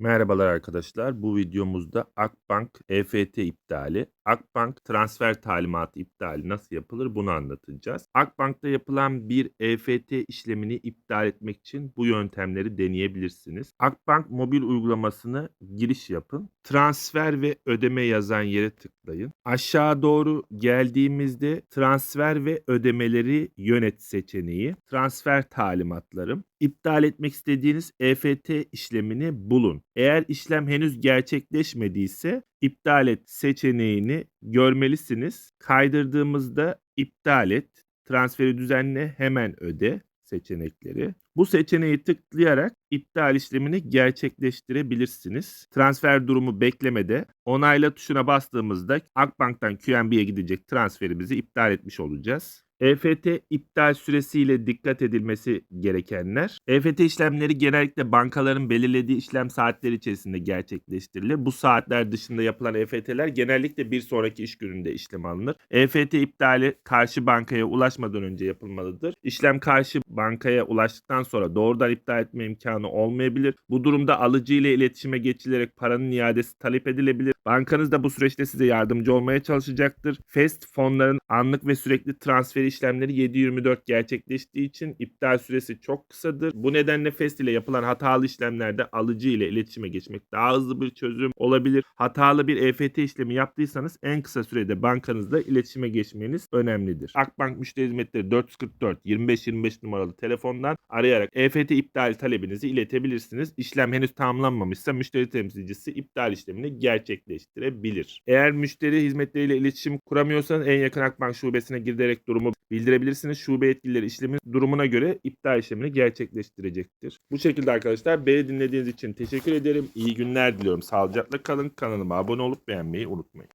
Merhabalar arkadaşlar. Bu videomuzda Akbank EFT iptali, Akbank transfer talimatı iptali nasıl yapılır bunu anlatacağız. Akbank'ta yapılan bir EFT işlemini iptal etmek için bu yöntemleri deneyebilirsiniz. Akbank mobil uygulamasını giriş yapın. Transfer ve ödeme yazan yere tıklayın. Aşağı doğru geldiğimizde transfer ve ödemeleri yönet seçeneği, transfer talimatlarım, iptal etmek istediğiniz EFT işlemini bulun. Eğer işlem henüz gerçekleşmediyse iptal et seçeneğini görmelisiniz. Kaydırdığımızda iptal et, transferi düzenle, hemen öde seçenekleri. Bu seçeneği tıklayarak iptal işlemini gerçekleştirebilirsiniz. Transfer durumu beklemede onayla tuşuna bastığımızda Akbank'tan QNB'ye gidecek transferimizi iptal etmiş olacağız. EFT iptal süresiyle dikkat edilmesi gerekenler. EFT işlemleri genellikle bankaların belirlediği işlem saatleri içerisinde gerçekleştirilir. Bu saatler dışında yapılan EFT'ler genellikle bir sonraki iş gününde işlem alınır. EFT iptali karşı bankaya ulaşmadan önce yapılmalıdır. İşlem karşı bankaya ulaştıktan sonra doğrudan iptal etme imkanı olmayabilir. Bu durumda alıcı ile iletişime geçilerek paranın iadesi talep edilebilir. Bankanız da bu süreçte size yardımcı olmaya çalışacaktır. FEST fonların anlık ve sürekli transferi işlemleri 7-24 gerçekleştiği için iptal süresi çok kısadır. Bu nedenle FEST ile yapılan hatalı işlemlerde alıcı ile iletişime geçmek daha hızlı bir çözüm olabilir. Hatalı bir EFT işlemi yaptıysanız en kısa sürede bankanızla iletişime geçmeniz önemlidir. Akbank müşteri hizmetleri 444 25 25 numaralı telefondan arayarak EFT iptal talebinizi iletebilirsiniz. İşlem henüz tamamlanmamışsa müşteri temsilcisi iptal işlemini gerçekleştirebilir. Eğer müşteri hizmetleriyle iletişim kuramıyorsanız en yakın Akbank şubesine giderek durumu bildirebilirsiniz. Şube yetkilileri işlemin durumuna göre iptal işlemini gerçekleştirecektir. Bu şekilde arkadaşlar beni dinlediğiniz için teşekkür ederim. İyi günler diliyorum. Sağlıcakla kalın. Kanalıma abone olup beğenmeyi unutmayın.